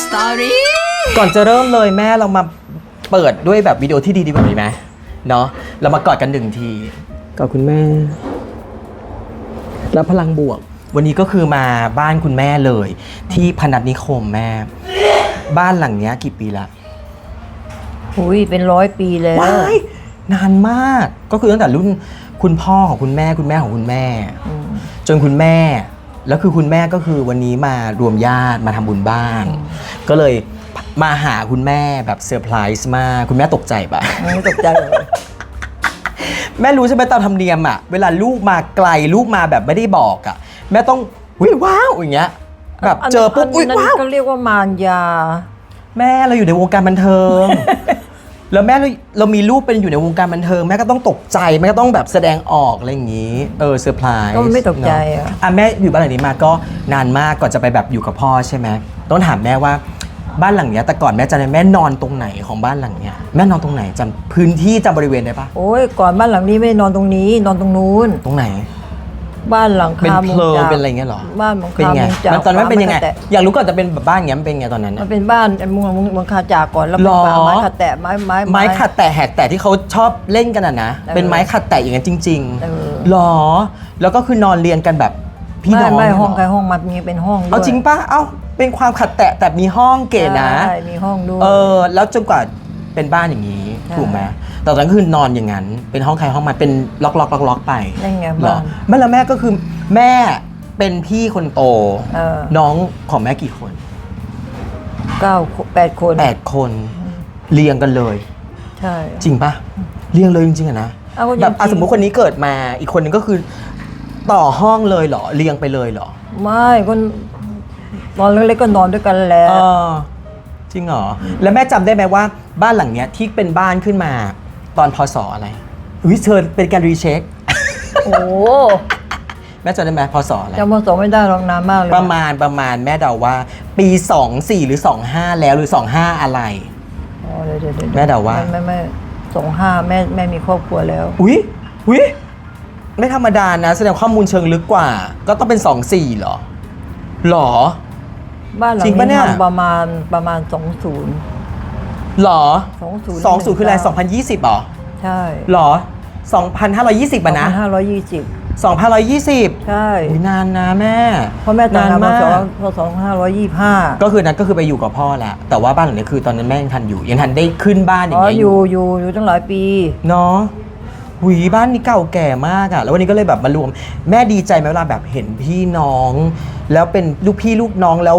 Story ก่อนจะเริ่มเลยแม่เรามาเปิดด้วยแบบวิดีโอที่ดีๆแบบนี้ไหมเนาะเรามากอดกันหนึ่งทีกอดคุณแม่ แล้วพลังบวก วันนี้ก็คือมาบ้านคุณแม่เลย ที่พนัสนิคมแม่ บ้านหลังเนี้ยกี่ปีละหุยเป็นร้อยปีแล้วว้ายนานมากก็คือตั้งแต่รุ่นคุณพ่อของคุณแม่คุณแม่ของคุณแม่อืมจนคุณแม่ แล้วคือคุณแม่ก็คือวันนี้มารวมญาติมาทำบุญบ้าน ก็เลยมาหาคุณแม่แบบเซอร์ไพรส์มากคุณแม่ตกใจปะไม่ตกใจเลยแม่รู้ใช่ไหมตามธรรมเนียมอะเวลาลูกมาไกลลูกมาแบบไม่ได้บอกอะแม่ต้องวิว้าวอย่างเงี้ยแบบเจอปุ๊บอุ้ยนนั้นว้าวเขาเรียกว่ามารยา แม่เราอยู่ในวงการบันเทิง แล้วแม่เราเรามีลูกเป็นอยู่ในวงการบันเทิงแม่ก็ต้องตกใจแม่ก็ต้องแบบแสดงออกอะไรอย่างงี้เออเซอร์ไพรส์ก็ไม่ตกใจอะ เนอะแม่อยู่บ้านหลังนี้มาก็นานมากก่อนจะไปแบบอยู่กับพ่อใช่ไหมต้องถามแม่ว่าบ้านหลังเนี้ยแต่ก่อนแม่จำได้แม่นอนตรงไหนของบ้านหลังเนี้ยแม่นอนตรงไหนจำพื้นที่จำบริเวณได้ปะโอ้ยก่อนบ้านหลังนี้ไม่ได้นอนตรงนี้นอนตรงนู้น ตรงไหน บ้านหลังเป็นคาเพมุงลิงจากเป็นอะไรเงี้ยเหรอบ้านหลังเป็นคาไงมุงจากมันตอนนั้นเป็นยังไงฟ้าไม้อยากรู้ก่อนจะเป็นแบบบ้านอย่างเงี้ยมันเป็นไงตอนนั้นมัน่ะนเป็นบ้านมุงมุงมุงคาจากก่อนแล้วเป็นหรอ ป่าไม้ขัดแตะไม้ไม้ ไม้ขัดแตะแหกแตะที่เขาชอบเล่นกันอะนะเออเป็นไม้ขัดแตะอย่างนั้นจริงเออ ๆหรอ แล้วก็คือนอนเรียงกันแบบพี่น้ไม่องไม่เยห้องเรใครห้องมันมีเป็นห้องด้วยเอาจริงปะเอ้าเป็นความขัดแตะแต่มีห้องเก๋นะ ใช่มีห้องด้วย เออแล้วจนกว่าเป็นบ้านอย่างนี้ ใช่ถูกไหม แต่ตอนนั้นคือนอนอย่างนั้น เป็นห้องใครห้องมันเป็นล็อกล็อกล็อกล็อกไปนั่นไงเหรอบ้านแม่แล้วแม่ก็คือแม่เป็นพี่คนโต เออน้องของแม่กี่คนเก้าแปดคนแปดคนเรียงกันเลย ใช่ จริงปะเรียงเลยจริงๆอะนะเอาก็จริงๆ แบบอะสมมติคนนี้เกิดมาอีกคนนึงก็คือ ต่อห้องเลยเหรอเรียงไปเลยเหรอไม่ก็นอนเล็กๆก็นอนด้วยกันแหละเออจริงเหรอแล้วแม่จำได้ไหมว่าบ้านหลังเนี้ยที่เป็นบ้านขึ้นมา ตอนพศอะไรอุ้ยเชิญเป็นการรีเช็ค โอ้แม่จำได้ไหมพศอะไร จำมาสองไม่ได้หรอกนานมากเลยประมาณประมาณแม่เดาว่า ปี 24 หรือ 25 แล้วหรือ 25 อะไรอ๋อเดี๋ยวเดี๋ยวเดี๋ยวแม่เดาว่า ไม่ไม่ไม่สองห้าแม่แม่มีครอบครัวแล้ว อุ้ยอุ้ยไม่ธรรมดานะ แสดงข้อมูลเชิงลึกกว่า ก็ต้องเป็น 24เหรอหรอ บ้านหลังจริงปะเนี่นี้ย ทำประมาณประมาณสองศูนย์ หรอ20 20 คืออะไร 2020เหรอใช่หรอ 2,520อะนะห้าร้อยยี่สิบ2,520ใช่อุ๊ยนานนะแม่เพราะแม่แต่งงานนมาสองกพศสองห้าร้อยยี่ห้าก็คือนั้นก็คือไปอยู่กับพ่อแหละแต่ว่าบ้านหลังนี้คือตอนนั้นแม่ยังทันอยู่ ยังทันได้ขึ้นบ้านอย่าอ๋งอเงี้ยอยู่อยู่อยู่ตั้งหลายปี เนาะหุยบ้านนี้เก่าแก่มากอะแล้ววันนี้ก็เลยแบบมารวม แม่ดีใจไหมเวลาแบบเห็นพี่น้อง แล้วเป็นลูกพี่ลูกน้องแล้ว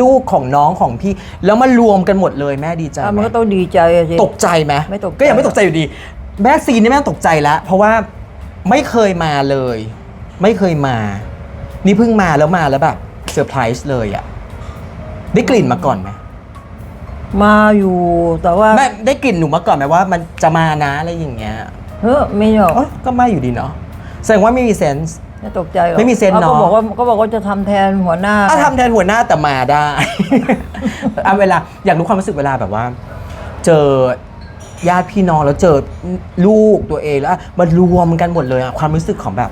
ลูกของน้องของพี่ แล้วมารวมกันหมดเลยแม่ดีใจอะไหมันก็ต้องดีใจอะสิ ตกใจไหมไม่ตกใจ ก็ยังไม่ตกใจอยู่ดี แม่ซีนนี่แม่ตกใจแล้ว เพราะว่าไม่เคยมาเลย ไม่เคยมา นี่เพิ่งมาแล้วมาแล้วแบบเซอร์ไพรส์เลยอะได้กลิ่นมาก่อนไหมมาอยู่แต่ว่าแม่ได้กลิ่นหนูมาก่อนไหมว่า มันจะมานะอะไรอย่างเงี้ย เฮ้ยไม่หรอก เอ้ยก็ไม่อยู่ดีเนาะแสดงว่าไม่มีเซนส์ ไม่ตกใจหรอกไม่มีเซนส์อาเนอะก็บอกว่าก็บอกว่าจะทำแทนหัวหน้า ถ้าทำแทนหัวหน้าแต่มาได้ เอาเวลาอยากรู้ความรู้สึกเวลาแบบว่า เจอญาติพี่น้องแล้วเจอลูกตัวเองแล้วมารวมกันหมดเลยอะความรู้สึกของแบบ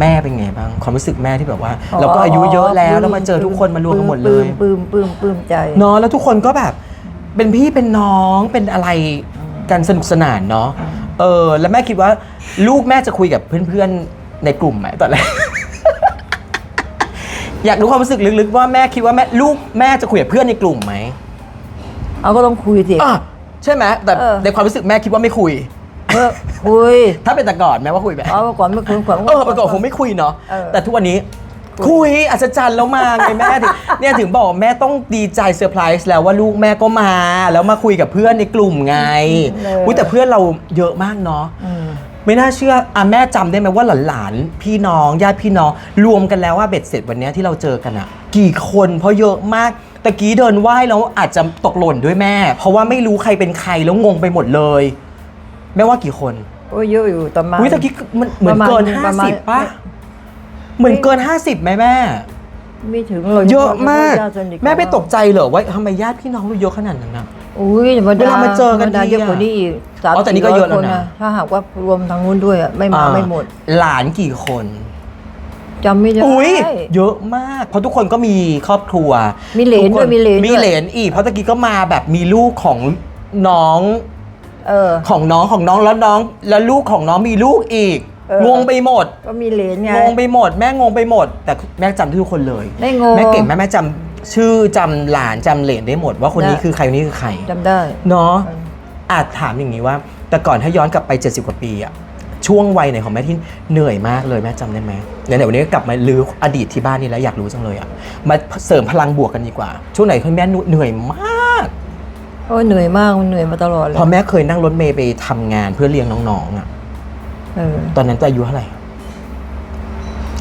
แม่เป็นไงบ้าง ความรู้สึกแม่ที่แบบว่า เราก็อายุเยอะแล้วแล้วมาเจอทุกคนมารวมกันหมดเลย ปลื้มปลื้มปลื้มใจ เนาะแล้วทุกคนก็แบบเป็นพี่เป็นน้องเป็นอะไรกันสนุกสนานเนาะเออแล้วแม่คิดว่าลูกแม่จะคุยกับเพื่อนๆ ในกลุ่มไหมตอนแรก อยากรู้ความรู้สึกลึกๆว่าแม่คิดว่าแม่ลูกแม่จะคุยกับเพื่อนในกลุ่มไหมเอาก็ต้องคุยสิ อะใช่ไหมแต่เออ ในความรู้สึกแม่คิดว่าไม่คุย เพื่อคุยถ้าเป็นแต่ก่อนแม่ว่าคุยไหมเอาก่อนไม่คุยก่อน เออประกอบคงไม่คุยเนาะเออ แต่ทุกวันนี้ คุยอัศจรรย์แล้วมาไงแม่ถึงเนี่ยถึงบอกแม่ต้องดีใจเซอร์ไพรส์แล้วว่าลูกแม่ก็มา แล้วมาคุยกับเพื่อนในกลุ่มไงอุ้ยแต่เพื่อนเราเยอะมากเนาะอืม ไม่น่าเชื่ออะแม่จำได้ไหมว่าหลานๆพี่น้องญาติพี่น้องรวมกันแล้วว่าเบ็ดเสร็จวันเนี้ยที่เราเจอกันอะกี่คนเพราะเยอะมากตะกี้เดินไหว้แล้วอาจจะตกหล่นด้วยแม่ เพราะว่าไม่รู้ใครเป็นใครแล้วงงไปหมดเลย แม่ว่ากี่คนโอ้ยเยอะอยู่ประมาณ อุ้ยตะกี้มันเหมือนประมาณเกินปห้าระมาณ สิบป่ะเหมือนเกินห้าสิบไหมแม่ ไม่ถึงเลยเยอะมากญติสนิทแม่ไม่ตกใจเหรอว่าทำไมญาติพี่น้องเราเยอะขนาดนั้นนะ อุ้ยธรรมดเวลามาเจอกันธรรมดาทีอะ เยอะกว่านี้อีกสามอ๋อแต่นี่ก็เยอะแล้วนะสี่ร้คถ้าหากว่ารวมทางนู้นด้วยอะไม่มาอ่ไม่หมดหลานกี่คน จำไม่ได้ อุ้ยเยอะมาก เพราะทุกคนก็มีครอบครัวมีเหลนทุกคด้วยมีเหลนมีด้วยเหลนอีก เพราะตะกี้ก็มาแบบมีลูกของน้องเออ ของน้องของน้องแล้วน้อง แล้วลูกของน้องมีลูกอีกเออ งงไปหมดก็มีเหลนไง งงไปหมด แม่งงไปหมด แต่แม่จำได้ทุกคนเลย ไม่งง แม่เก่งแม่แม่จำ ชื่อจำหลานจำเหลนได้หมด ว่าคนนี้ได้ คือใครคนนี้คือใครจำได้ เนาะเอออาจถามอย่างนี้ว่า แต่ก่อนถ้าย้อนกลับไป 70 กว่าปีอะช่วงวัยไหนของแม่ที่เหนื่อยมากเลยแม่จำได้ไหมเดี๋ยววันนี้ก็กลับมาลื้ออดีตที่บ้านนี่แล้วอยากรู้จังเลยอะมาเสริมพลังบวกกันดีกว่า ช่วงไหนที่แม่เหนื่อยมาก โอ้ยเหนื่อยมากมันเหนื่อยมาตลอดเลยพอแม่เคยนั่งรถเมย์ไปทำงานเพื่อเลี้ยงน้องๆอะเออตอนนั้นตัวอายุเท่าไหร่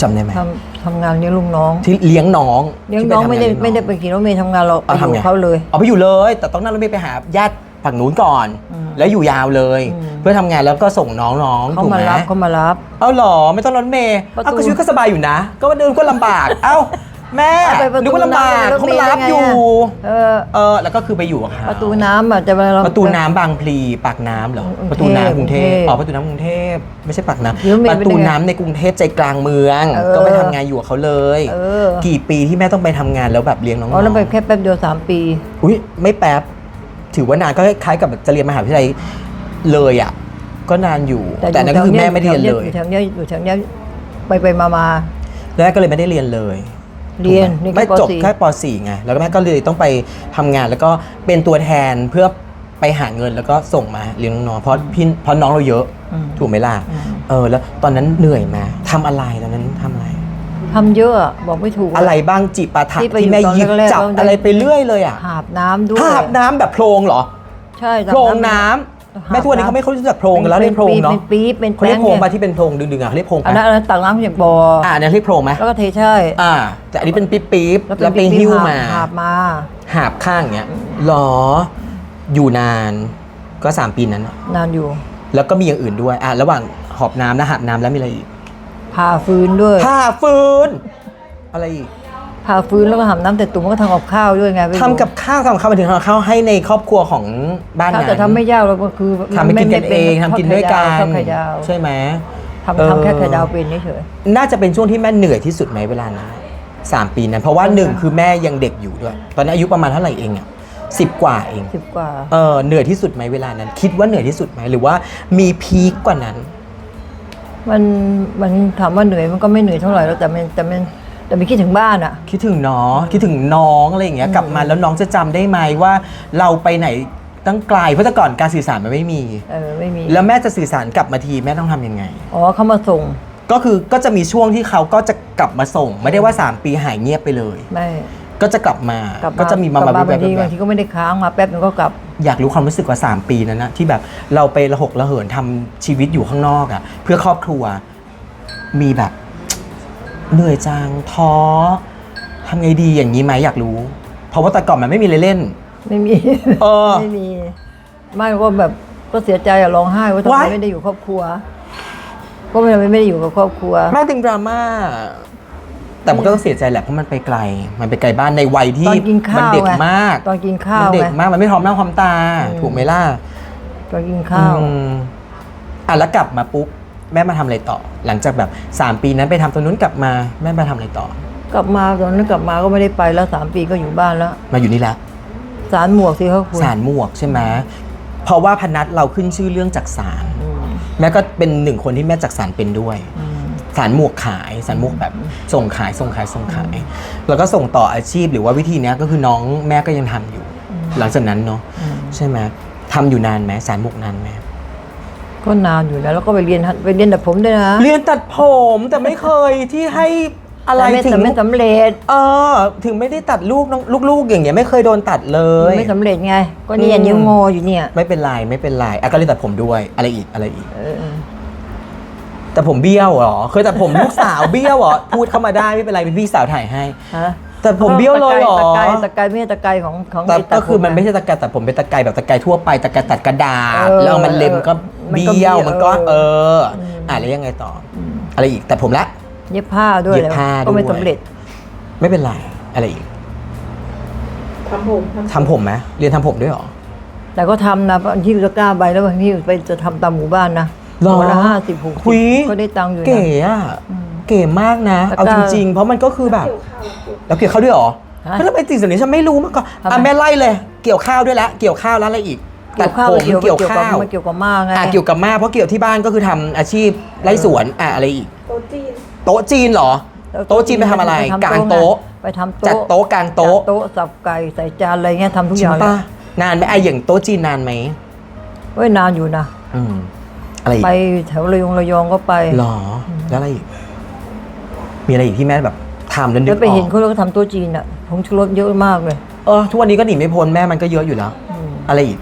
จำได้ไหมทำ ทำงานเลี้ยงลูกน้องที่เลี้ยงน้องเลี้ยงน้องที่ไม่ได้ทำาไม่ได้เลี้ยงไปขี่รถเมล์ทำงานเราไปเอาอทำยู่ไงเขาเลยเอาไปอยู่เลย แต่ต้องนั่งรถเมล์ไปหาญาติฝั่งนู้นก่อนอืมแล้วอยู่ยาวเลยอืมเพื่อทำงานแล้วก็ส่งน้องๆเขาถูกมาไหมรับเขามารับ เอาเหรอไม่ต้องรถเมย์ประตูเอาก็ชีวิตก็สบายอยู่นะ ก็ว่าเดินก็ลำบาก เอ้า แม่เอาไปประตูนึกว่าลำบากน้ำเขามารับรถเมล์อยู่ได้ไงอะเออ เออ แล้วก็คือไปอยู่กับเขาประตูน้ำอะจะไปเรา ประตูน้ำบางพลีปากน้ำเหรอกรุงเทพประตูน้ำกรุงเทพกรุงเทพอ๋อประตูน้ำกรุงเทพไม่ใช่ปากน้เดี๋ยวเมำย์ประตูเป็นยังไงน้ำในกรุงเทพใจกลางเมือง เออก็ไปทำงานอยู่กับเขาเลย เออ กี่ปีที่แม่ต้องไปทำงานแล้วแบบเลี้ยงน้องอ๋อแล้วไปแค่แป๊บเดียวสามปี อุ้ยไม่แป๊บ ถือว่านานก็คล้ายๆกับจะเรียนมหาวิทยาลัยเลยอะ ก็นานอยู่ แต่อันนั้นก็คือแม่ไม่ได้เรียนเลย อยู่แถวเนี้ยอยู่แถวเนี้ยไปไปมามาแล้วแม่ก็เลยไม่ได้เรียนเลย เรียนถูกไหมเรียนแค่ไม่จบปสี่ แค่ป .4 ไง แล้วก็แม่ก็เลยต้องไปทำงานแล้วก็เป็นตัวแทนเพื่อไปหาเงินแล้วก็ส่งมาเลี้ยงน้องๆเพราะพี่เพราะน้องเราเยอะอืม ถูกไหมล่ะอืมเออแล้วตอนนั้นเหนื่อยไหมาทำอะไรตอนนั้นทำอะไร ทำเยอะอะบอกไม่ถูก อะไรบ้างจิปาถะที่ไปที่แม่อยู่ตอนหยิบแรกๆจับต้องได้ อะไรไปเรื่อยเลยอะหาบน้ำด้วยภาพน้ำแบบโพรงเหรอใช่โพรงน้ำหาบ แม่ทุกวันนี้เขาไม่เขารู้จักโพรงกันแล้วเรียกโพรงเนาะเป็นปี๊บเป็นเขาเรียกโพรงแป้มาที่เป็นโพรงดึงๆอะเขาเรียกโพรงอันปะนั้นอันนั้นตักน้ำจากบ่อออ่าเนี่ยเรียกโพรงไหมแล้วก็เทใช่อ่าแต่อันนี้เป็นปี๊บปี๊บแล้วแล้วไปปี๊บหิ้วหบมาหาบมาหาบข้างเงี้ยหรออยู่นานก็สามปีนั้นอะนานอยู่ แล้วก็มีอย่างอื่นด้วยอะระหว่างหอบน้ำและหาบน้ำแล้วมีอะไรอีกผ่าฟืนด้วยผ่าฟืน อะไรอีก ผ่าฟืนแล้วก็หาบน้ำแต่ตุ่มก็ทำกับข้าวด้วยไงไปดูทำกับข้าวทำกับข้าวมาถึงทำกับข้าวให้ในครอบครัวของบ้านถ้านั้นแต่ทำไม่ยากเราก็คือทำไปกินกันเองทำกินด้วยกันทอดไข่ดาวใช่ไหมทำเออทำแค่ไข่ดาวเป็นเฉยน่าจะเป็นช่วงที่แม่เหนื่อยที่สุดไหมเวลานั้นสามปีนั้นเพราะว่าหนึ่งคือแม่ยังเด็กอยู่ด้วย ตอนนี้นอายุประมาณเท่าไหร่เองอะสิบกว่าเองสิบกว่า เออเหนื่อยที่สุดไหมเวลานั้น คิดว่าเหนื่อยที่สุดไหมหรือว่ามีพีคกว่านั้น มันมันถามว่าเหนื่อยมันก็ไม่เหนื่อยเท่าไหร่แล้วแต่มันแต่มัน แต่ไม่คิดถึงบ้านอะคิดถึงน้องคิดถึงน้องอะไรอย่างเงี้ยกลับมาแล้วน้องจะจำได้ไหมว่า เราไปไหนตั้งไกลเพราะแต่ก่อนการสื่อสารมันไม่มี เออไม่มี แล้วแม่จะสื่อสารกลับมาทีแม่ต้องทำยังไง อ๋อเขามาส่งก็คือก็จะมีช่วงที่เขาก็จะกลับมาส่ง ไม่ได้ว่า 3 ปีหายเงียบไปเลย ไม่ก็จะกลับมากลับก็จะมีมากลับมาบางทีแบบบางทีก็ไม่ได้ค้างมาแป๊บนึงก็กลับ อยากรู้ความรู้สึกว่า 3 ปีนั้นนะที่แบบเราไประหกระเหินทำชีวิตอยู่ข้างนอกอะ่ะ เพื่อครอบครัวมีแบบ เหนื่อยจังท้อทำไงดีอย่างนี้ไหมอยากรู้ เพราะว่าแต่ก่อนมันไม่มีอะไรเล่น ไม่มี เออ ไม่มี ไม่ก็แบบก็เสียใจอะร้องไห้ว่าทำไม Why? ไม่ได้อยู่ครอบครัวก็ไม่ไม่ได้อยู่กับครอบครัว แม่ติงดราม่าแต่มันก็ต้องเสียใจแหละเพราะมันไปไกล มันไปไกลบ้านในวัยที่ตอนกินข้าวมัเด็กไงมากตอนกินข้าวมันเด็กไง มากมันไม่พร้อมหน้าพร้อมตา อืม ถูกไหมล่ะตอนกินข้าว อืมอะแล้วกลับมาปุ๊บ แม่มาทำอะไรต่อ หลังจากแบบ 3 ปีนั้นไปทำตรงนู้นกลับมาแม่มาทำอะไรต่อ กลับมาตอนนั้นกลับมาก็ไม่ได้ไปแล้วสามปีก็อยู่บ้านแล้วมาอยู่นี่แล้วสารหมวกสิเขาคุณสารหมวกใช่ไหมเพราะว่าพนัทเราขึ้นชื่อเรื่องจักสารอืมแม่ก็เป็นหนึ่งคนที่แม่จักสารเป็นด้วย อืม สารหมวกขายสารหมวกแบบส่งขายส่งขายส่งขาย แล้วก็ส่งต่ออาชีพหรือว่าวิธีเนี้ยก็คือน้องแม่ก็ยังทำอยู่ หลังจากนั้นเนาะอืม ใช่ไหมทำอยู่นานไหมสารหมวกนานไหม ก็นานอยู่นะแล้วก็ไปเรียนไปเรียนแต่ผมด้วยนะ เรียนตัดผมแต่ไม่เคยที่ให้อะไรแต่ไม่ถึแต่งไม่สำเร็จ เออ ถึงไม่ได้ตัดลูกน้องลูกๆอย่างเงี้ยไม่เคยโดนตัดเลย ไม่สำเร็จไง ก็เนี่ยอืมนิ้วงออยู่เนี่ย ไม่เป็นไรไม่เป็นไรอะก็เลยตัดผมด้วยอะไรอีกอะไรอีกเออแต่ผมเบี้ยวเหรอเคยตัดผมลูกสาวเบี้ยวเหรอพูดเข้ามาได้ไม่เป็นไรเป็นพี่สาวถ่ายให้ฮะ แต่ผมเบี้ยวเลยเหรอ ตะไคร้ตะไคร้ไม่ใช่ตะไคร้ของของแต่ไตัดก็คือมันผะไม่ใช่ตะไคร้ตัดผมเป็นตะไคร้แบบตะไคร้ทั่วไปตะไคร้ตัดกระดาษเออแล้วเอามันเล็มก็มันก็เบี้ยวเบี้ยวมันก็เอออมอะแล้วยังไงต่อออะไรอีกแต่ผมละเย็บผ้าด้วยเย็บผ้าก็ไม่ด้วยสำเร็จ ไม่เป็นไรอะไรอีกทำผมทำผมไหมเรียนทำผมด้วยเหรอแต่ก็ทำนะบางที่ตะกร้าใบแล้วบางที่ไปจะทำตามหมู่บ้านนะหรอวันละห้าสิบหกคุยก็ได้ตังค์อยู่นะเก๋อะอืม เก๋มากนะแล้วก็เอาจริง ๆ เพราะมันก็คือแบบเกี่ยวข้าวเกี่ยวแล้วเกี่ยวข้าวด้วยเหรอฮะแล้วทำไมสิ่งนี้ฉันไม่รู้มาก่อนทำไมอะแม่ไล่เลย เกี่ยวข้าวด้วยละ เกี่ยวข้าวแล้วอะไรอีกเกี่ยวข้าวตัดผมเกี่ยวเกี่ยวเกี่ยวกับข้าวมันเกี่ยวกับมากไงอะเกี่ยวกับมากเพราะเกี่ยวที่บ้านก็คือทำอาชีพไล่สวนอะอะไรอีก โต๊ะจีน โต๊ะจีนเหรอ โต๊ะจีนไปทำอะไรปทำกางโต๊ะไปทำจัดโต๊ะโต๊ะกลางโต๊ะจัดโต๊ะสับไก่ใส่จานอะไรเงี้ยทำทุกจอริงย่างเลป่ะยนานไหมไอะอย่างโต๊ะจีนนานไหมเว้ยนานอยู่นะ อืมอะไรอีกไปแถวระยองระยองก็ไปหรอ แล้วอะไรอีก มีอะไรอีกที่แม่แบบทำแล้วนึแล้กวไปออเห็นกเขาแล้วก็ทำโต๊ะจีนอะผงชูรสเยอะมากเลย เออทุกวันนี้ก็หนีไม่พ้นแม่มันก็เยอะอยู่แล้ว อืม อะไรอีก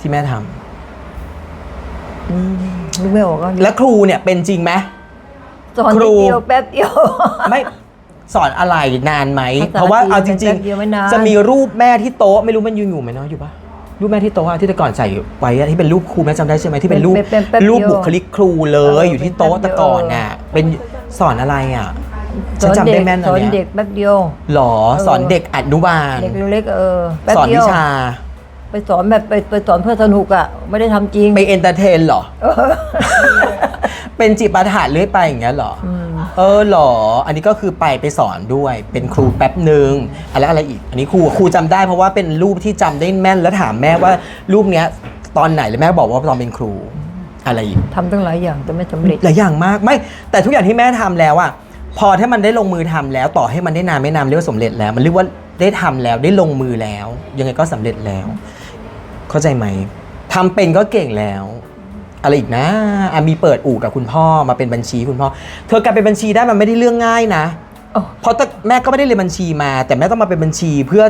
ที่แม่ทำอืมนึกไม่ออกก็แล้วครูเนี่ยเป็นจริงไหม สอนครู นิดเดียวแป๊บเดียว ไม่สอนอะไรนานไหม ภาษาเพราะว่าเอาจจีรินงเป็นแป๊บเดียวไม่นาน ๆ จะมีรูปแม่ที่โต๊ะไม่รู้มันยังอยู่ไหมเนาะอยู่ปะรูปแม่ที่โต๊ะอะที่แต่ก่อนใส่ไว้อะที่เป็นรูปครูแม่จำได้ใช่ไหมที่เป็นรูปเป็นเป็นแป๊บเดียวรูปบุคลิกครูเลเอยออยู่ที่โต๊ะเป็นแต่แป๊บเดียวก่อนน่ะเป็นสอนอะไรอะส ฉันอนจำเด็ได้กแม่นสนะอนเนี่ยเด็กแป๊บเดียว หรอเออสอนเด็กอนุบาล เด็กเล็กๆเออแป๊บสอนเดีวิยวชา ไปสอนแบบไปไปสอนเพื่อสนุกอะไม่ได้ทำจริงไปเอนเตอร์เทนเหรอเป็นจิตประถาเรื่อยไปอย่างเงี้ยเหรออม เออเหรอ อันนี้ก็คือไปไปสอนด้วย เป็นครูแป๊บหนึ่งอะไรอะไรอีก อันนี้ครูครูจำได้เพราะว่าเป็นรูปที่จำได้แม่นแล้วถามแม่ว่ารูปเนี้ยตอนไหนแล้วแม่บอกว่าตอนเป็นครูอะไรอีก ทำตั้งหลายอย่างแต่ไม่สำเร็จ หลายอย่างมากไม่แต่ทุกอย่างที่แม่ทำแล้วอะ พอถ้ามันได้ลงมือทำแล้ว ต่อให้มันได้นานไม่นานเรียกว่าสำเร็จแล้ว มันเรียกว่าได้ทำแล้วได้ลงมือแล้ว ยังไงก็สำเร็จแล้ว เข้าใจไหมทำเป็นก็เก่งแล้วอะไรอีกนะอะมีเปิดอู่กับคุณพ่อมาเป็นบัญชีคุณพ่อ เธอการเป็นบัญชีได้มันไม่ได้เรื่องง่ายนะอ๋อเพราะแต่แม่ก็ไม่ได้เรียนบัญชีมา แต่แม่ต้องมาเป็นบัญชีเพื่อ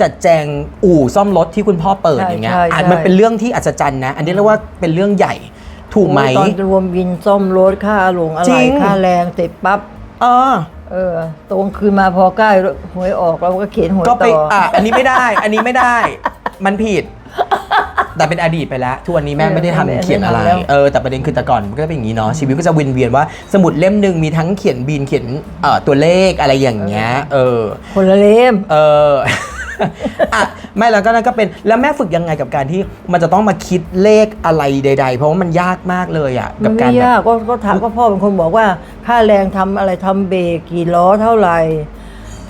จัดแจงอู่ซ่อมรถที่คุณพ่อเปิดใช่อย่างเงี้ยใช่อะใช่มันเป็นเรื่องที่อัศจรรย์นะ อันนี้เรียกว่าเป็นเรื่องใหญ่ถูกไหมตอนรวมบินซ่อมรถค่าหลงอะจไรริงค่าแรงเสร็จปั๊บ เออ เออตรงคืนมาพอใกล้หวยออกเราก็เขียนหวยก็ไปต่อออะอันนี้ไม่ได้ อันนี้ไม่ได้ มันผิด แต่เป็นอดีตไปแล้ว ทุกวันนี้แม่ไม่ได้ทำเขียนอะไรเออ แต่ประเด็นคือแต่ก่อนมันก็เป็นอย่างนี้เนาะ ชีวิตก็จะวนเวียนว่า สมุดเล่มหนึ่งมีทั้งเขียนบินเขียนเอ่อตัวเลขอะไรอย่างเงี้ย เออ คนละเล่ม เออ อะไม่แล้วก็นั่นก็เป็นแล้วแม่ฝึกยังไงกับการที่มันจะต้องมาคิดเลขอะไรใด ๆ เพราะว่ามันยากมากเลยอะมักับนกาไม่รแบบยากก็ก็ถามก็พ่อเป็นคนบอกว่า ค่าแรงทำอะไรทำเบรกกี่ล้อเท่าไหร่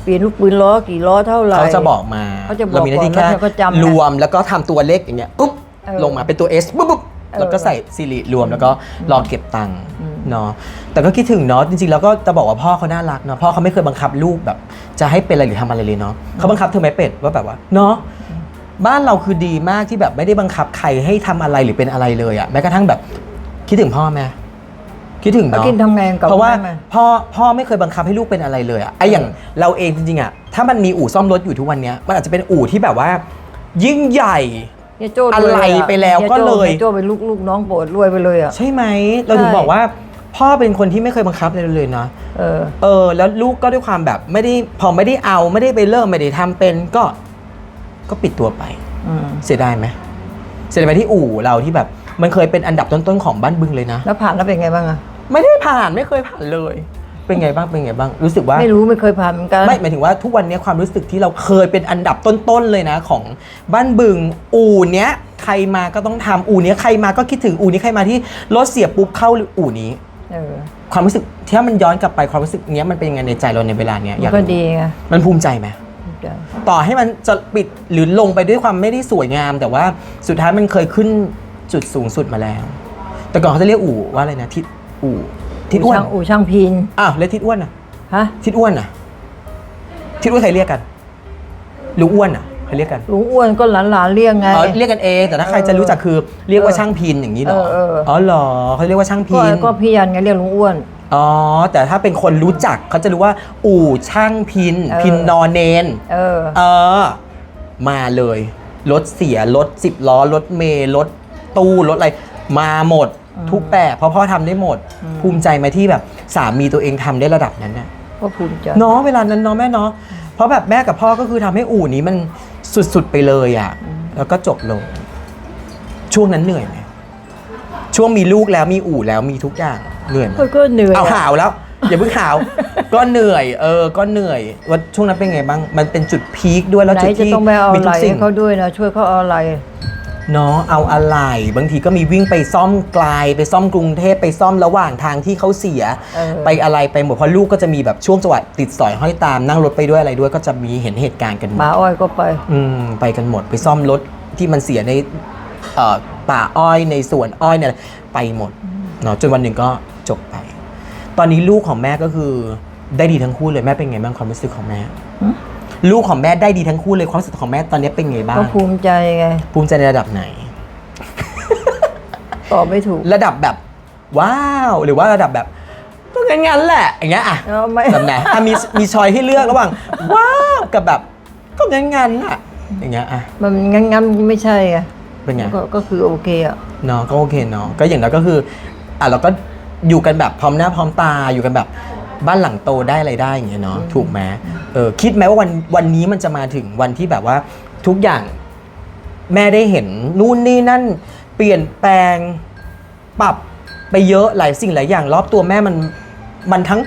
เปลี่ยนลูกปืนล้อกี่ล้อเท่าไหร่ เขาจะบอกมาเขาจะบอกเรามีหน้าที่ก่อนแค่แล้วเธอก็จำนะรวมแล้วก็ทำตัวเลขอย่างเงี้ยปุ๊บเออลงมาเป็นตัว S ปุ๊บปุ๊บเออแล้วก็ใส่สิริรวมแล้วก็รอเก็บตังค์อืม เนาะแต่ก็คิดถึงเนาะจริงๆแล้วก็จะบอกว่าพ่อเขาน่ารักเนาะพ่อเขาไม่เคยบังคับลูกแบบ จะให้เป็นอะไรหรือทำอะไรเลยเนาะเขาบังคับเธอไหมเป็ดว่าแบบว่าเนาะบ้านเราคือดีมากที่แบบไม่ได้บังคับใครให้ทำอะไรหรือเป็นอะไรเลยอะแม้กระทั่งแบบคิดถึงพ่อไหมคิดถึงแล้วเนาะกินทำไงกับเพราะว่าแม่ไหมพ่อพ่อไม่เคยบังคับให้ลูกเป็นอะไรเลยอะไออย่างเราเองจริงๆอะถ้ามันมีอู่ซ่อมรถอยู่ทุกวันเนี้ยมันอาจจะเป็นอู่ที่แบบว่า ยิ่งใหญ่เฮียโจ้รวยอะไรไปแล้วก็เลยฮีโจ้เป็นลูกลูกน้องโปรดรวยไปเลยอะใช่ไหมเราถึงใช่บอกว่า พ่อเป็นคนที่ไม่เคยบังคับอะไรเลยนะเออ เออ แล้วลูกก็ด้วยความแบบไม่ได้พอไม่ได้เอาไม่ได้ไปเริ่มไม่ได้ทำเป็นก็ก็ปิดตัวไป อืมเสียดายไหมเสียดายไหมที่อู่เราที่แบบ มันเคยเป็นอันดับต้นๆของบ้านบึงเลยนะ แล้วผ่านแล้วเป็นไงบ้างอะไม่ได้ผ่านไม่เคยผ่านเลย เป็นไงบ้างเป็นไงบ้าง รู้สึกว่า ไม่รู้ไม่เคยผ่านเหมือนกัน ไม่หมายถึงว่าทุกวันนี้ความรู้สึกที่เราเคยเป็นอันดับต้นๆเลยนะ ของบ้านบึง อู่เนี้ยใครมาก็ต้องทำอู่เนี้ยใครมาก็คิดถึงอู่นี้ใครมาที่รถเสียปุ๊บเข้าอู่นี้ เออความรู้สึกถ้ามันย้อนกลับไปความรู้สึกเนี้ยมันเป็นยังไงในใจเราในเวลาเนี้ยอมันยากก็รู้ดีไงมันภูมิใจไหมภูมิใจต่อให้มันจะปิดหรือลงไปด้วยความไม่ได้สวยงาม แต่ว่าสุดท้ายมันเคยขึ้นจุดสูงสุดมาแล้ว แต่ก่อนเขาจะเรียกอู่ว่าอะไรนะทิศอู่ทิศอ้วนช่างอู่ช่างพินอ้าวแล้วทิศอ้วนอะ ฮะทิศอ้วนอะ ทิศอ้วนใครเรียกกัน หรืออ้วนอะ ใครเรียกกันลุงอ้วนก็หลานหลานๆเรียกไงอ๋อเรียกกันเองแต่ถ้าใครจะรู้จักคือเรียกว่าช่างพินอย่างนี้เหรอเออเอออ๋อเหรอเขาเรียกว่าช่างก็พิน ก็พี่ยันไงเรียกลุงอ้วน อ๋อ แต่ถ้าเป็นคนรู้จักเขาจะรู้ว่า อู่ช่างพิน เออ พินนอนเนน เออ เออ มาเลย รถเสีย รถสิบล้อ รถเมล์รถตู้ รถอะไร มาหมด อืมทุกแบบเพราะพ่อทำได้หมด อืม ภูมิใจไหมที่แบบสามีตัวเองทำได้ระดับนั้นนะก็ภูมิใจ เนาะเวลานั้นเนาะแม่เนาะเพราะแบบแม่กับพ่อก็คือทำให้อู่นี้มัน สุดๆไปเลยอะ่ะแล้วก็จบลง ช่วงนั้นเหนื่อยไหมช่วงมีลูกแล้วมีอู่แล้วมีทุกอย่างเหนื่อยไหมก็ก็เหนื่อยเอาอะหาวแล้ว อย่าเพิ่งหาว ก็เหนื่อย เออ ก็เหนื่อยว่าช่วงนั้นเป็นไงบ้าง มันเป็นจุดพีคด้วยแล้วไหนจุดจะที่ต้องไปเอามีอะไรทุกสิ่งให้เขาด้วยนะช่วยเขาเอาอะไร เนาะเอาอะไร บางทีก็มีวิ่งไปซ่อมไกลไปซ่อมกรุงเทพไปซ่อมระหว่างทางที่เขาเสีย เออ ไปอะไรไปหมดเพราะลูกก็จะมีแบบช่วงจังหวะติดสอยห้อยตามนั่งรถไปด้วยอะไรด้วยก็จะมีเห็นเหตุการณ์กันหมหมาดอ้อยก็ไป อืมไปกันหมดไปซ่อมรถที่มันเสียในเอ่อป่าอ้อยในสวนอ้อยเนี่ยไปหมดเนาะจนวันหนึ่งก็จบไป ตอนนี้ลูกของแม่ก็คือได้ดีทั้งคู่เลยแม่เป็นไงบ้างความรู้สึกของแม่หือ ลูกของแม่ได้ดีทั้งคู่เลยความรู้สึกของแม่ตอนนี้เป็นไงบ้างก็ภูมิใจไง ภูมิใจในระดับไหน ตอบไม่ถูก ระดับแบบ ว้าว หรือว่าระดับแบบก็งั้นๆแหละอย่างเงี้ยอะเอาไม่ แบบไหนอะมีมีชอยให้เลือกระหว่างว้าวกับแบบ ก็งั้นๆอะอย่างเงี้ยอะมันงั้นงั้นๆไม่ใช่ไงเป็นไง ก็ก็คือโอเคอะ เนาะก็โอเคเนาะก็อย่างนั้นก็คืออะเราก็อยู่กันแบบพร้อมหน้าพร้อมตาอยู่กันแบบ บ้านหลังโตได้อะไรได้อย่างเงี้ยเนาะถูกไหมเออคิดไหมว่าวันวันนี้มันจะมาถึงวันที่แบบว่าทุกอย่างแม่ได้เห็นนู่นนี่นั่นเปลี่ยนแปลงปรับไปเยอะหลายสิ่งหลายอย่าง รอบตัวแม่มันมันทั้ง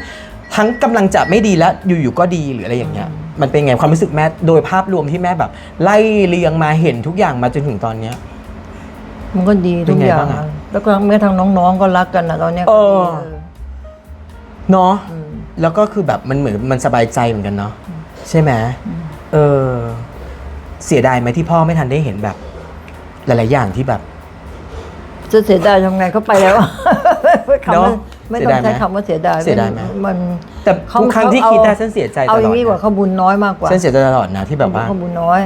ทั้งกำลังจะไม่ดีแล้วอยู่ๆก็ดีหรืออะไรอย่างเงี้ยมันเป็นไงความรู้สึกแม่โดยภาพรวมที่แม่แบบ ไล่เรียงมาเห็นทุกอย่างมาจนถึงตอนเนี้ย มันก็ดีทุกเป็นไงอย่างบ้างอะอะแล้วก็แม้ทางน้องๆก็รักกันนะตอนเนี้ยเอก็อดีเออเนาะอืม แล้วก็คือแบบมันเหมือนมันสบายใจเหมือนกันเนาะใช่ไหมเออเสียดายไหมที่พ่อไม่ทันได้เห็นแบบ หลาย ๆ อย่างที่แบบ จะเสียดายทำไงเขาไปแล้วคำเนว่าอะไม่เสีต้ยอดายงไหมใช้คำว่าเสียดายเสียดายไหมมันแต่ทุกครั้งที่คิดได้ฉันเสียใจตลอดเอาอย่างนี้ว่าเขาบุญน้อยมากกว่าฉันเสียใจตลอดนะที่แบบว่าเขาบุญน้อย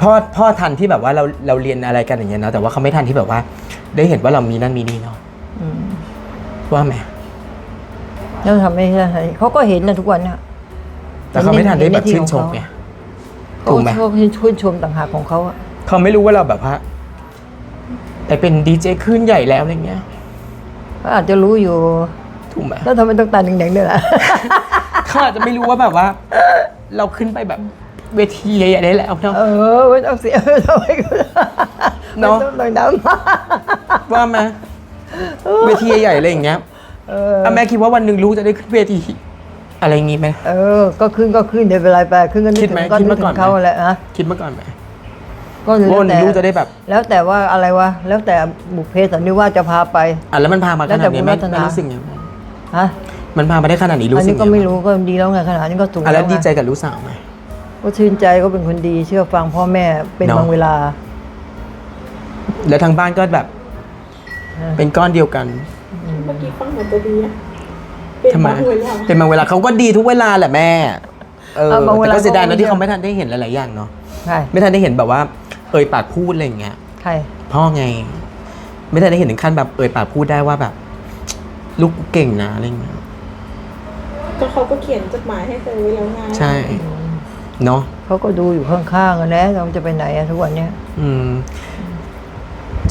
พ่อพ่อทันที่แบบว่าเราเราเรียนอะไรกันอย่างเงี้ยเนาะแต่ว่าเขาไม่ทันที่แบบว่า ได้เห็นว่าเรามีนั่นมีนี่เนาะอืมว่าไหม แล้วทำไม่ได้เขาก็เห็นนะทุกวันเนี่ยแต่เขาไม่ทันได้แบบชื่นชมไงเขาถูกไหมเขาชื่นชมต่างหากของเขาอะเขาไม่รู้ว่าเราแบบว่าแต่เป็นดีเจคลื่นใหญ่แล้วอะไรเงี้ยเขาอาจจะรู้อยู่ถูกไหมแล้วทำไมต้องตาแดงๆด้วยล่ะเขาอาจจะไม่รู้ว่าแบบว่า เราขึ้นไปแบบเวทีใหญ่ๆได้แล้วเนาะเออไม่ต้องเสียไม่ต้องไปเนอะไม่ต้องดังๆว่ามาเวทีใหญ่ๆอะไรอย่างเงี้ย เอออะแม่คิดว่าวันหนึ่งลูกจะได้ขึ้นเวที อะไรอย่างงี้ไหม เออ ก็ขึ้นก็ขึ้นเดี๋ยวเวลาไปขึ้นก็นึกคิดถึไหมงก็คิดนึมากก่อนถึงเขาไหมแหละนะคิดมาก่อนไหมก็แล้วว่าวันหแต่นึ่งลูกจะได้แบบแล้วแต่ว่าอะไรวะแล้วแต่บุพเพสันนิวาสจะพาไป อะแล้วมันพามาขแล้วนาแต่ดนี้บุญแม่วัฒนา แม่รู้สึกยังไงฮะมันพามาได้ขนาดนี้รู้อันสึกนี้ยังก็ไงไม่รู้ก็ดีแล้วไงขนาดนี้ก็สูงอะแล้วไงดีใจกับลูกสาวไหม ก็ชื่นใจก็เป็นคนดีเชื่อฟังพ่อแม่เป็นเนอะ บางเวลา แล้วทางบ้านก็แบบเออเป็นก้อนเดียวกัน เมื่อกี้ฟังเหมือนจะดีนะเป็นทำไมบางเวลาเป็นบางเวลาเขาก็ดีทุกเวลาแหละแม่ เออเอาบางเวลาแต่ก็เสียดายเขานะก็ที่เขาไม่ทันได้เห็นหลาย ๆ อย่างเนาะ ใครไม่ทันได้เห็นแบบว่า เอ่ยปากพูดอะไรอย่างเงี้ย ใครพ่อไง ไม่ทันได้เห็นถึงขั้นแบบเอ่ยปากพูดได้ว่าแบบ ลูกเก่งนะอะไรอย่างเงี้ย ก็เขาก็เขียนจดหมายให้เธอไว้แล้วไงใช่ เนาะ เขาก็ดูอยู่ข้างๆกันแล้วเราจะไปไหนอะทุกวันเนี้ย อืม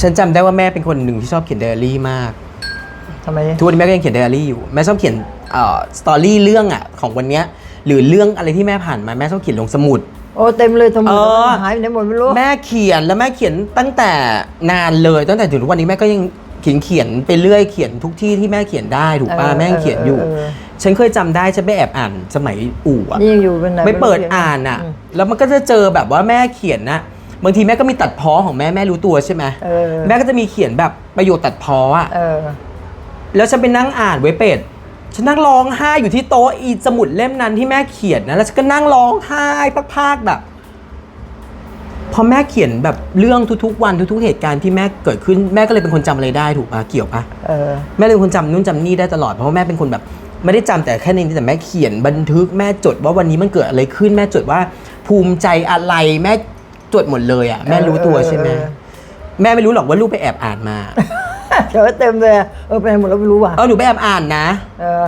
ฉันจำได้ว่าแม่เป็นคนหนึ่งที่ชอบเขียนไดอารี่มาก ทำไมเนี่ยทุกวันนี้แม่ก็ยังเขียนไดอารี่อยู่ แม่ชอบเขียนเอ่อสตอรี่เรื่องอะของวันเนี้ยหรือเรื่องอะไรที่แม่ผ่านมาแม่ชอบเขียนลงสมุด โอ้เต็มเลยสมุดเออ หายไปไหนหมดไม่รู้ แม่เขียนแล้วแม่เขียนตั้งแต่นานเลยตั้งแต่ถึงทุกวันนี้แม่ก็ยังเขียนเขียนไปเรื่อยเขียนทุกที่ที่แม่เขียนได้ถูกป่ะเออแม่ยังเขียนอยู่ เออเออ ฉันเคยจำได้ฉันไปแอบอ่านสมัยอู่อะนี่ยังอยู่เป็นไหนไม่เปิดรู้อ่านอะ ม แล้วมันก็จะเจอแบบว่าแม่เขียนนะบางทีแม่ก็มีตัดพ้อของแม่แม่รู้ตัวใช่ไหมเออ แม่ก็จะมีเขียนแบบประโยคตัดพ้ออะ เออ แล้วฉันไปนั่งอ่านไว้เป็ดฉันนั่งร้องไห้อยู่ที่โต๊ะอีสมุดเล่มนั้นที่แม่เขียนนะแล้วฉันก็นั่งร้องไห้พากๆแบบพอแม่เขียนแบบเรื่องทุกๆ วันทุกๆ เหตุการณ์ที่แม่เกิดขึ้นแม่ก็เลยเป็นคนจำอะไรได้ถูกปะเกี่ยวปะเออแม่เลยเป็นคนจำนู่นจำนี่ได้ตลอดเพราะว่าแม่เป็นคนแบบไม่ได้จำแต่แค่ในนี้แต่แม่เขียนบันทึกแม่จดว่าวันนี้มันเกิดอะไรขึ้น แม่จดว่าภูมิใจอะไรแม่จดหมดเลยอะแม่รู้ตัวใช่ไหมเออแม่ไม่รู้หรอกว่าลูกไปแอบอ่านมา เจอเต็มเลยอะเออไปไหนหมดแล้วไม่รู้ว่ะเออหนูไปแอบอ่านนะ เออ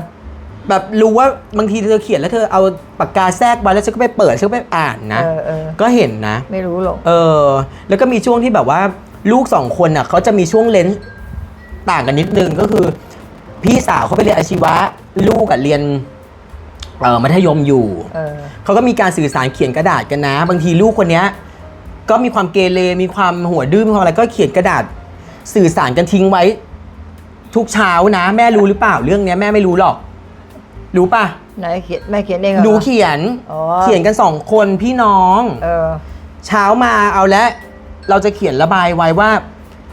แบบรู้ว่าบางทีเธอเขียนแล้วเธอเอาปากกาแทรกไว้แล้วฉันก็ไปเปิดฉันก็ไปอ่านนะ เออเออ ก็เห็นนะ ไม่รู้หรอกเออ แล้วก็มีช่วงที่แบบว่าลูกสองคนน่ะเขาจะมีช่วงเลนส์ต่างกันนิดนึงก็คือ พี่สาวเขาไปเรียนอาชีวะ ลูกอะเรียนเอ่อมัธยมอยู่ เออ เขาก็มีการสื่อสารเขียนกระดาษกันนะ บางทีลูกคนเนี้ยก็มีความเกเรมีความหัวดื้อมีความอะไรก็เขียนกระดาษ สื่อสารกันทิ้งไว้ ทุกเช้านะ แม่รู้หรือเปล่าเรื่องเนี้ยแม่ไม่รู้หรอก รู้ป่ะไหนเขียนแม่เขียนเองเหรอหนูเขียนอ๋อ เขียนกันสองคนพี่น้อง เออ เช้ามาเอาแล้วเราจะเขียนระบายไว้ว่า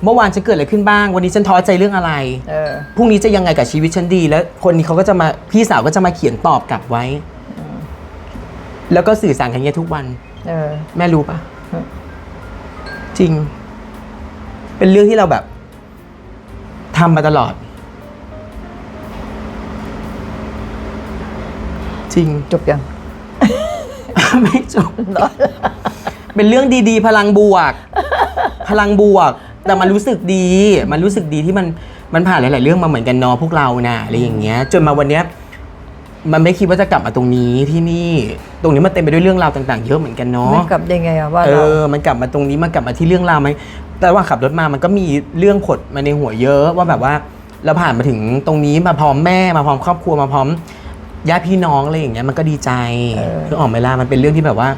เมื่อวานฉันเกิดอะไรขึ้นบ้าง วันนี้ฉันท้อใจเรื่องอะไร เออ พรุ่งนี้จะยังไงกับชีวิตฉันดี แล้วคนนี้เขาก็จะมาพี่สาวก็จะมาเขียนตอบกลับไว้ แล้วก็สื่อสารกันอย่างเงี้ยทุกวัน เออ แม่รู้ปะอืม จริง เป็นเรื่องที่เราแบบทำมาตลอด จริง จบยัง ไม่จบ เป็นเรื่องดีๆ พลังบวก พลังบวก แต่มันรู้สึกดี มันรู้สึกดีที่มันมันผ่านหลาย ๆ เรื่องมาเหมือนกันเนาะพวกเรานะอะไรอย่างเงี้ย จนมาวันเนี้ย มันไม่คิดว่าจะกลับมาตรงนี้ที่นี่ ตรงนี้มันเต็มไปด้วยเรื่องราวต่างๆ เยอะเหมือนกันเนาะไม่กลับได้ไงอะว่าเอเราอ มันกลับมาตรงนี้มันกลับมาที่เรื่องราวไหมแต่ว่าขับรถมามันก็มีเรื่องขดมาในหัวเยอะว่าแบบว่าเราผ่านมาถึงตรงนี้มาพร้อมแม่มาพร้อมครอบครัวมาพร้อมญาติพี่น้องอะไรอย่างเงี้ยมันก็ดีใจคือออกไหมล่ะมันเป็นเรื่องที่แบบว่า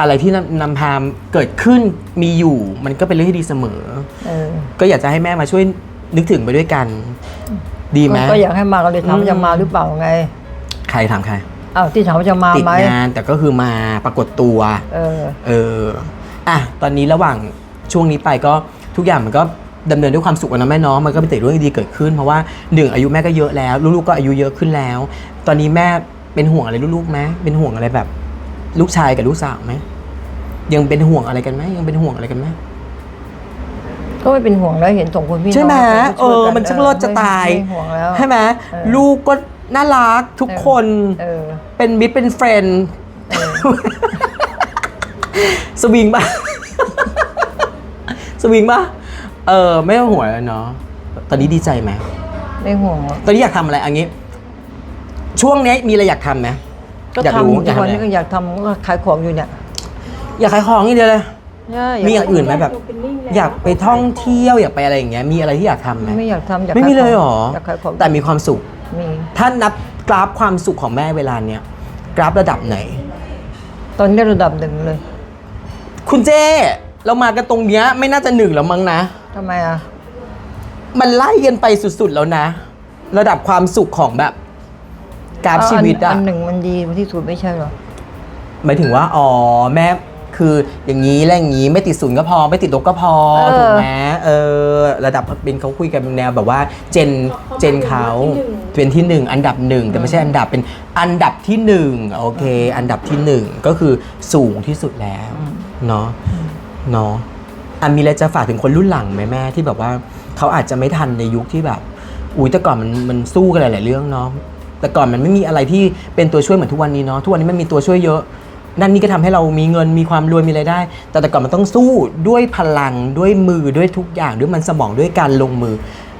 อะไรที่นำนำพาเกิดขึ้นมีอยู่ มันก็เป็นเรื่องที่ดีเสมอ เออก็อยากจะให้แม่มาช่วยนึกถึงไปด้วยกัน ดีไหม ก็อยากให้มาก็เลยถามอืมว่าจะมาหรือเปล่าไงใครถามใครอ้าวที่ถามว่าจะมาติดไหมงานแต่ก็คือมาปรากฏตัว เออ เอออะตอนนี้ระหว่างช่วงนี้ไปก็ทุกอย่างมันก็ดำเนินด้วยความสุขอะนะแม่เน้องมันก็เป็นแต่เรื่องดีๆเกิดขึ้นเพราะว่าหนึ่งอายุแม่ก็เยอะแล้ว ลูกๆก็อายุเยอะขึ้นแล้ว ตอนนี้แม่เป็นห่วงอะไรลูกๆไหมเป็นห่วงอะไรแบบ ลูกชายกับลูกสาวไหมยังเป็นห่วงอะไรกันไหมยังเป็นห่วงอะไรกันไหมก็ไม่เป็นห่วงแล้วเห็นสองคนพี่น้องใช่ไหมก็เอช่วยอ กัมันช่างรอดจะตายไม่ไม่ห่วงแล้ว ใช่ไหมเออ ลูกก็ น่ารักทุกคนเออเป็นมิตรเป็นเฟรนด์เออสวิงปะสวิงปะเออ ไม่ต้องห่วงแล้วเนาะตอนนี้ดีใจไหมไม่ห่วงหรอกตอนนี้อยากทำอะไรอันนี้ ช่วงนี้มีอะไรอยากทำไหมก็อยากทำรู้ทุกวันอยากทำอะไรนี้ก็อยากทำก็ขายของอยู่เนี่ย อยากขายของอย่างเดียวเลยใช่มีอย่างอื่นไหมแบบ อยากไปท่องเที่ยวอยากไปอะไรอย่างเงี้ยมีอะไรที่อยากทำไหมไม่อยากทำอยากไม่มีขายเลยขเหรองออยากขายของแต่มีความสุขมี ถ้านับกราฟความสุขของแม่เวลาเนี้ยกราฟระดับไหน ตอนนี้ระดับหนึ่งเลย คุณเจ้เรามากันตรงเนี้ยไม่น่าจะหนึ่งแล้วมั้งนะ ทำไมอะ มันไล่กันไปสุดๆแล้วนะ ระดับความสุขของแบบกราฟเอาชีวิตอัอะนหนึ่งมันดีที่สุดไม่ใช่เหรอ หมายถึงว่า อ๋อ แม่ คืออย่างนี้และอย่างนี้ไม่ติดศูนย์ก็พอ ไม่ติดลบก็พอเออ ถูกไหมเออระดับเป็นเขาคุยกันแนวแบบว่าเจนเจนเขาเป็นที่หนึ่งอันดับหนึ่งแต่ไม่ใช่อันดับเป็นอันดับที่หนึ่งโอเค อันดับที่หนึ่งก็คือสูงที่สุดแล้วเนาะเนาะอันมีอะไรจะฝากถึงคนรุ่นหลังไหมแม่ที่แบบว่าเขาอาจจะไม่ทันในยุคที่แบบ อุ้ยแต่ก่อนมันมันสู้กันหลาย ๆ เรื่องเนาะแต่ก่อนมันไม่มีอะไรที่เป็นตัวช่วยเหมือนทุกวันนี้เนาะทุกวันนี้มันมีตัวช่วยเยอะ นั่นนี่ก็ทำให้เรามีเงินมีความรวยมีอะไรายได้ แต่แต่ก่อนมันต้องสู้ด้วยพลังด้วยมือด้วยทุกอย่างด้วยมันสมองด้วยการลงมือ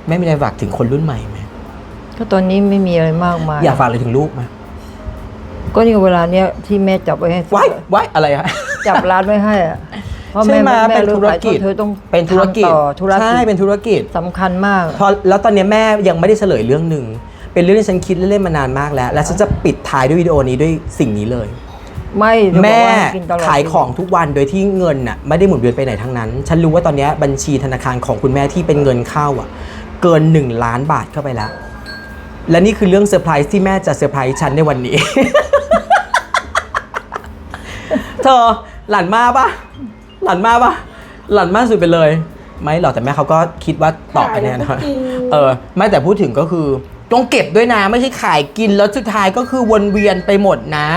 แม่มีอะไรฝากถึงคนรุ่นใหม่ไหมก็ตอนนี้ไม่มีอะไรมากมายอยากฝากอะไรถึงลูกไหมก็นี่เวลาเนี้ยที่แม่จับไว้ให้ว้ายว้ายอะไรฮะจับร้านไว้ให้อะเพราะใช่แม่ไหมแม่เป็นรู้ธุรกิจขายเธอต้องเป็นธุรกิจทำต่อธุรกิใช่จเป็นธุรกิจสำคัญมากพอแล้วตอนนี้แม่ยังไม่ได้เฉลยเรื่องหนึ่งเป็นเรื่องที่ฉันคิดเล่นๆมานานมากแล้ว และฉันจะปิดท้ายด้วยวิดีโอนี้ด้วยสิ่งนี้เลย ไม่เธอบอกแม่ว่าให้กินตลอด ขายของทุกวันโดยที่เงินน่ะไม่ได้หมุนเวียนไปไหนทั้งนั้น ฉันรู้ว่าตอนนี้บัญชีธนาคารของคุณแม่ที่เป็นเงินเข้าอะ เกิน 1 ล้านบาทเข้าไปแล้ว และนี่คือเรื่องเซอร์ไพรส์ที่แม่จะเซอร์ไพรส์ฉันในวันนี้ เธอหลานมาปะหลานมาปะหลานมาสุดไปเลย ไม่หรอกแต่แม่เขาก็คิดว่าตอบไปแน่นอนเออไม่แต่พูดถึงก็คือ ต้องเก็บด้วยนะ ไม่ใช่ขายกินแล้วสุดท้ายก็คือวนเวียนไปหมดนะ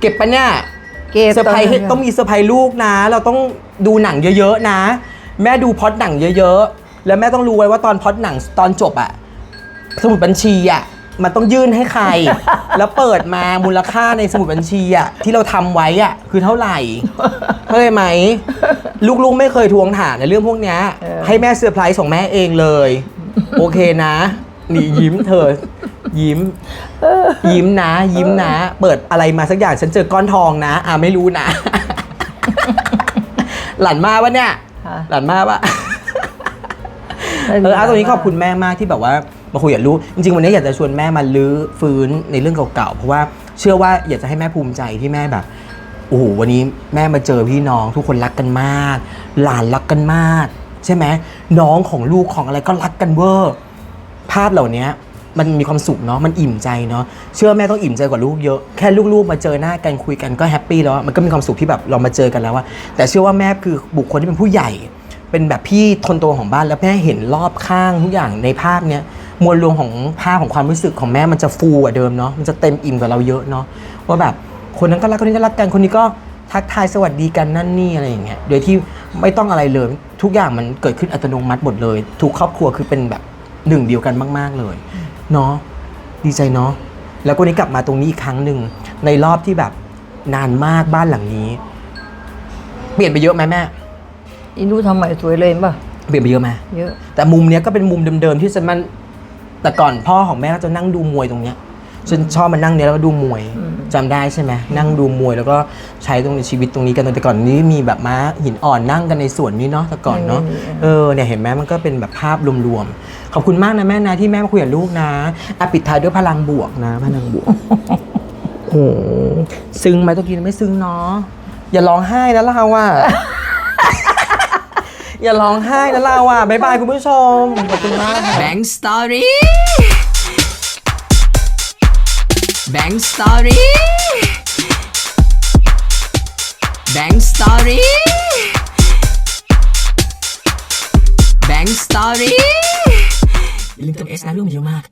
เก็บปะเนี่ยเก็บเซอร์ไพรส์ให้ตอนนี้ต้องมีเซอร์ไพรส์ลูกนะ เราต้องดูหนังเยอะๆนะ แม่ดูพล็อดหนังเยอะๆ แล้วแม่ต้องรู้ไว้ว่าตอนพล็อดหนังตอนจบอะสมุดบัญชีอะมันต้องยื่นให้ใคร แล้วเปิดมามูลค่าในสมุดบัญชีอะที่เราทำไว้อะคือเท่าไหร่เข้าใจไหม ลูกๆไม่เคยทวงถามในเรื่องพวกเนี้ยเออให้แม่เซอร์ไพรส์ของแม่เองเลย โอเคนะ นี่ยิ้มเธอยิ้ม ยิ้มนะ ยิ้มนะ เปิดอะไรมาสักอย่างฉันเจอก้อนทองนะ อ่าไม่รู้นะ หลานมาปะเนี่ยค่ะหลานมาปะไม่มีเออเอาตรงนี้ะไรขอบคุณแม่มากที่แบบว่ามาคุยกับลูกจริงๆวันนี้อยากจะชวนแม่มาลื้อฟื้นในเรื่องเก่าๆเพราะว่าเชื่อว่าอยากจะให้แม่ภูมิใจที่แม่แบบโอ้โหวันนี้แม่มาเจอพี่น้องทุกคนรักกันมาก หลานรักกันมาก ใช่ไหมน้องของลูกของอะไรก็รักกันเวอร์ภาพเหล่านี้ มันมีความสุขเนาะมันอิ่มใจเนาะเชื่อแม่ต้องอิ่มใจกว่าลูกเยอะแค่ลูกๆมาเจอหน้ากันคุยกันก็แฮปปี้แล้วมันก็มีความสุขที่แบบเรามาเจอกันแล้วว่าแต่เชื่อว่าแม่คือบุคคลที่เป็นผู้ใหญ่ เป็นแบบพี่คนโตของบ้านแล้วแม่เห็นรอบข้างทุกอย่างในภาพเนี้ยมวลรวมของภาพของความรู้สึกของแม่มันจะฟูกว่าเดิมเนาะมันจะเต็มอิ่มกว่าเราเยอะเนาะว่าแบบคนนั้นก็รักคนนี้ก็รักกันคนนี้ก็ทักทายสวัสดีกันนั่นนี่อะไรอย่างเงี้ยโดยที่ไม่ต้องอะไรเลย ทุกอย่างมันเกิดขึ้นอัตโนมัติหมดเลยทุกครอบครัวคือเป็นแบบหนึ่งเดียวกันมาก ๆ เลย เนาะดีใจเนาะแล้วก็นี้กลับมาตรงนี้อีกครั้งหนึ่งในรอบที่แบบนานมากบ้านหลังนี้ เปลี่ยนไปเยอะไหมแม่อินูทำใหม่สวยเลยเห็นป่ะเปลี่ยนไปเยอะไหมเยอะแต่มุมเนี้ยก็เป็นมุมเดิมๆที่ฉันมันแต่ก่อนพ่อของแม่ก็จะนั่งดูมวยตรงเนี้ย ฉันชอบมานั่งเนี้ยแล้วก็ดูมวยจำได้ใช่ไหมนั่งดูมวยแล้วก็ใช้ตรงในชีวิตตรงนี้กันแต่ก่อนนี้มีแบบม้าหินอ่อนนั่งกันในสวนนี้เนาะแต่ก่อนเนาะเออเนี่ยเห็นไหมมันก็เป็นแบบภาพรวมๆขอบคุณมากนะแม่นะที่แม่มาคุยกับลูกนะอะปิดท้ายด้วยพลังบวกนะ พลังบวกโอ้โหซึ้งไหมตะกี้ไม่ซึ้งเนาะอย่าร้องไห้นะเราอะอย่าร้องไห้นะเราอะบ๊ายบายคุณผู้ชมขอบคุณมากค่ะ Bang Story Bang Story Bang Story Bang Story อย่าลืมเติม S นะเ